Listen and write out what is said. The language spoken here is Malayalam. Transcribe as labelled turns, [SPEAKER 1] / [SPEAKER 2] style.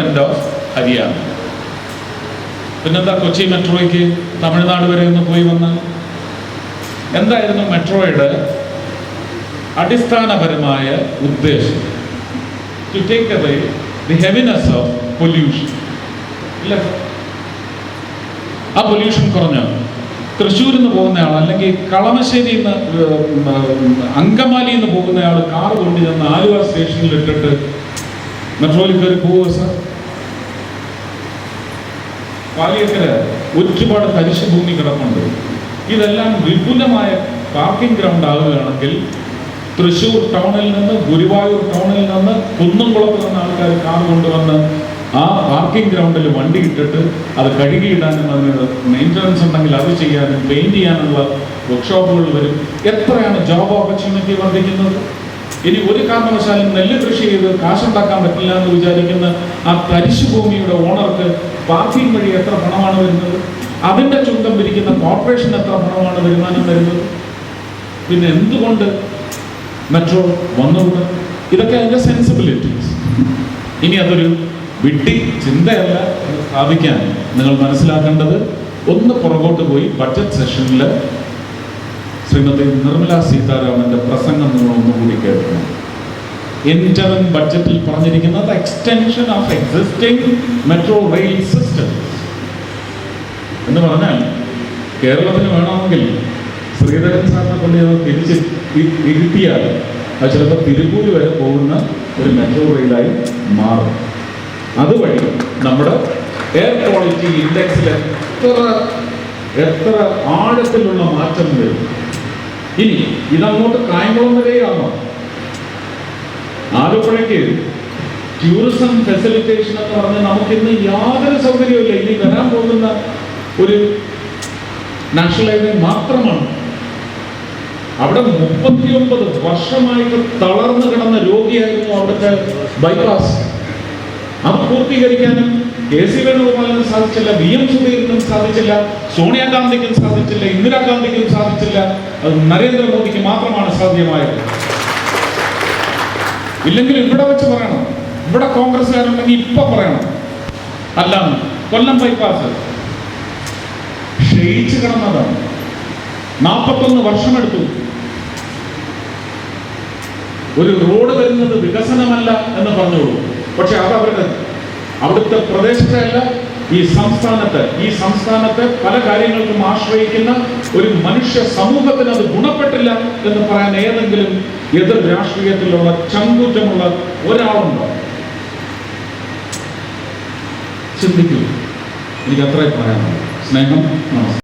[SPEAKER 1] എൻഡ് ഓഫ് ഹരിയാന പിന്നെന്താ കൊച്ചി മെട്രോയ്ക്ക് തമിഴ്നാട് വരെ ഒന്ന് പോയി വന്ന? എന്തായിരുന്നു മെട്രോയുടെ അടിസ്ഥാനപരമായ ഉദ്ദേശം? To take away the heaviness of pollution ഇല്ല? ആ പൊല്യൂഷൻ കുറഞ്ഞോ? തൃശ്ശൂരിൽ നിന്ന് പോകുന്നയാൾ അല്ലെങ്കിൽ കളമശ്ശേരിയിൽ നിന്ന് അങ്കമാലിയിൽ പോകുന്നയാൾ കാർ കൊണ്ടു ചെന്ന് ആലുവ സ്റ്റേഷനിൽ ഇട്ടിട്ട് മെട്രോയിൽ കയറി പോവുക സാർ പാലിയക്കര ഒരുപാട് തരിശ് ഭൂമി കിടപ്പുണ്ട്. ഇതെല്ലാം വിപുലമായ പാർക്കിംഗ് ഗ്രൗണ്ട് ആവുകയാണെങ്കിൽ തൃശ്ശൂർ ടൗണിൽ നിന്ന് ഗുരുവായൂർ ടൗണിൽ നിന്ന് കുന്നംകുളത്ത് നിന്ന് ആൾക്കാർ കാർ കൊണ്ടുവന്ന് ആ പാർക്കിംഗ് ഗ്രൗണ്ടിൽ വണ്ടി ഇട്ടിട്ട് അത് കഴുകിയിടാനും അതിന് മെയിന്റനൻസ് ഉണ്ടെങ്കിൽ അത് ചെയ്യാനും പെയിന്റ് ചെയ്യാനുള്ള വർക്ക്ഷോപ്പുകൾ വരും. എത്രയാണ് ജോബ് ഓപ്പർച്യൂണിറ്റി വർദ്ധിക്കുന്നത്? ഇനി ഒരു കാരണവശാലും നെല്ല് കൃഷി ചെയ്ത് കാശുണ്ടാക്കാൻ പറ്റില്ല എന്ന് വിചാരിക്കുന്ന ആ തരിശു ഭൂമിയുടെ ഓണർക്ക് പാർട്ടിയും വഴി എത്ര പണമാണ് വരുന്നത്? അതിന്റെ ചുങ്കം പിരിക്കുന്ന കോർപ്പറേഷൻ എത്ര പണമാണ് വരുമാനം വരുന്നത്? പിന്നെ എന്തുകൊണ്ട് മെട്രോ വന്നുകൂടാ? ഇതൊക്കെ അതിന്റെ സെൻസിബിലിറ്റീസ് ഇനി അതൊരു വിട്ടി ചിന്തയല്ല സ്ഥാപിക്കാൻ നിങ്ങൾ മനസ്സിലാക്കേണ്ടത് ഒന്ന് പുറകോട്ട് പോയി ബഡ്ജറ്റ് സെഷനിൽ ശ്രീമതി നിർമ്മല സീതാരാമന്റെ പ്രസംഗം നിങ്ങൾ ഒന്നുകൂടി കേൾക്കണം. ഇന്റർൻ ബഡ്ജറ്റിൽ പറഞ്ഞിരിക്കുന്നത് extension of existing metro rail system എന്ന് പറഞ്ഞാൽ കേരളത്തിന് വേണമെങ്കിൽ ശ്രീധരൻ സാറിനെ കൊണ്ട് തിരിച്ച് ഇരുത്തിയാൽ അത് ചിലപ്പോൾ തിരുപ്പൂര് വരെ പോകുന്ന ഒരു മെട്രോ റെയിലായി മാറും. അതുവഴി നമ്മുടെ എയർ ക്വാളിറ്റി ഇൻഡെക്സിൽ എത്ര എത്ര ആഴത്തിലുള്ള മാറ്റം വരും. ഇനി ഇതങ്ങോട്ട് കായംകുളം വരെയാണോ ആലപ്പുഴയ്ക്ക് ടൂറിസം ഫെസിലിറ്റേഷൻ എന്ന് പറഞ്ഞ് നമുക്കിന്ന് യാതൊരു സൗകര്യവുമില്ല ഇനി വരാൻ പോകുന്ന ഒരു നാഷണൽ ഹൈവേ മാത്രമാണ്. അവിടെ മുപ്പത്തിയൊമ്പത് വർഷമായിട്ട് തളർന്നു കിടന്ന രോഗിയായിരുന്നു അവിടുത്തെ ബൈപ്പാസ് അത് പൂർത്തീകരിക്കാനും കെ സി വേണുഗോപാലിനും സാധിച്ചില്ല വി എം സുധീറിനും സാധിച്ചില്ല സോണിയാഗാന്ധിക്കും സാധിച്ചില്ല ഇന്ദിരാഗാന്ധിക്കും സാധിച്ചില്ല. അത് നരേന്ദ്രമോദിക്ക് മാത്രമാണ് സാധ്യമായത്. ഇല്ലെങ്കിൽ ഇവിടെ വെച്ച് പറയണം. ഇവിടെ കോൺഗ്രസ്സുകാരുണ്ടെങ്കിൽ ഇപ്പൊ പറയണം. അല്ല കൊല്ലം ബൈപ്പാസ്. ക്ഷയിച്ചു കിടന്നതാണ്. നാൽപ്പത്തൊന്ന് വർഷമെടുത്തു. ഒരു റോഡ് വരുന്നത് വികസനമല്ല എന്ന് പറഞ്ഞോളൂ പക്ഷെ അത് അവരുടെ അവിടുത്തെ പ്രദേശത്തല്ല ഈ സംസ്ഥാനത്ത്. ഈ സംസ്ഥാനത്തെ പല കാര്യങ്ങൾക്കും ആശ്രയിക്കുന്ന ഒരു മനുഷ്യ സമൂഹത്തിന് അത് ഗുണപ്പെട്ടില്ല എന്ന് പറയാൻ ഏതെങ്കിലും എതിർ രാഷ്ട്രീയത്തിലുള്ള ചങ്കൂറ്റമുള്ള ഒരാളുണ്ടോ? ചിന്തിക്കൂ. എനിക്ക് അത്രേ പറയാനുള്ളൂ. സ്നേഹം നമസ്കാരം.